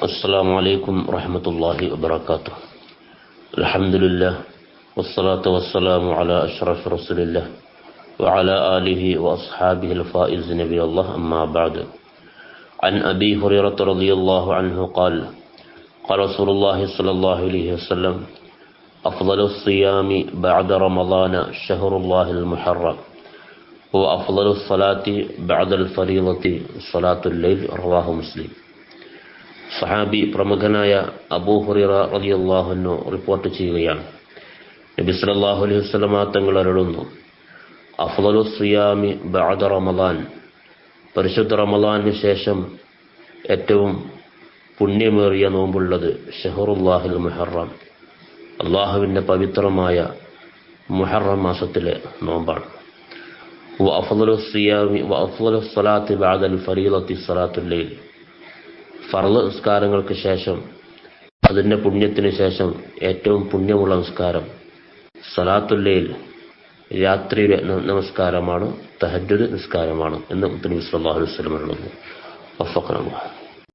السلام عليكم ورحمة الله وبركاته. الحمد لله والصلاة والسلام على أشرف رسول الله وعلى آله وأصحابه الفائز نبي الله أما بعد. عن أبي هريرة رضي الله عنه قال قال رسول الله صلى الله عليه وسلم أفضل الصيام بعد رمضان شهر الله المحرم وأفضل الصلاة بعد الفريضة صلاة الليل رواه مسلم. സഹാബി പ്രമുഖനായ അബൂ ഹുറിറ റളിയല്ലാഹു റിപ്പോർട്ട് ചെയ്യുകയാണ്. നബി സല്ലല്ലാഹു അലൈഹി വസല്ലമ തങ്ങൾ അരുളുന്നു അഫ്ലു സിയാമി ബഅദ റമദാൻ. പരിശുദ്ധ റമളാനിന് ശേഷം ഏറ്റവും പുണ്യമേറിയ നോമ്പുള്ളത് ഷഹറുല്ലാഹിൽ മുഹറം അള്ളാഹുവിന്റെ പവിത്രമായ മുഹറം മാസത്തിലെ നോമ്പാണ്. അഫ്ലു സിയാമി അഫ്ലു സ്വലാത്തി ബഅദൽ ഫരീലത്തി സ്വലാത്തുൽ ലൈൽ. ഫർൾ നിസ്കാരങ്ങൾക്ക് ശേഷം അതിന്റെ പുണ്യത്തിന് ശേഷം ഏറ്റവും പുണ്യമുള്ള നിസ്കാരം സലാത്തുല്ലയിൽ രാത്രിയുടെ നമസ്കാരമാണ് തഹജ്ജുദ് നിസ്കാരമാണ് എന്ന് മുത്തനബി സല്ലല്ലാഹു അലൈഹി വസല്ലം പറയുന്നു.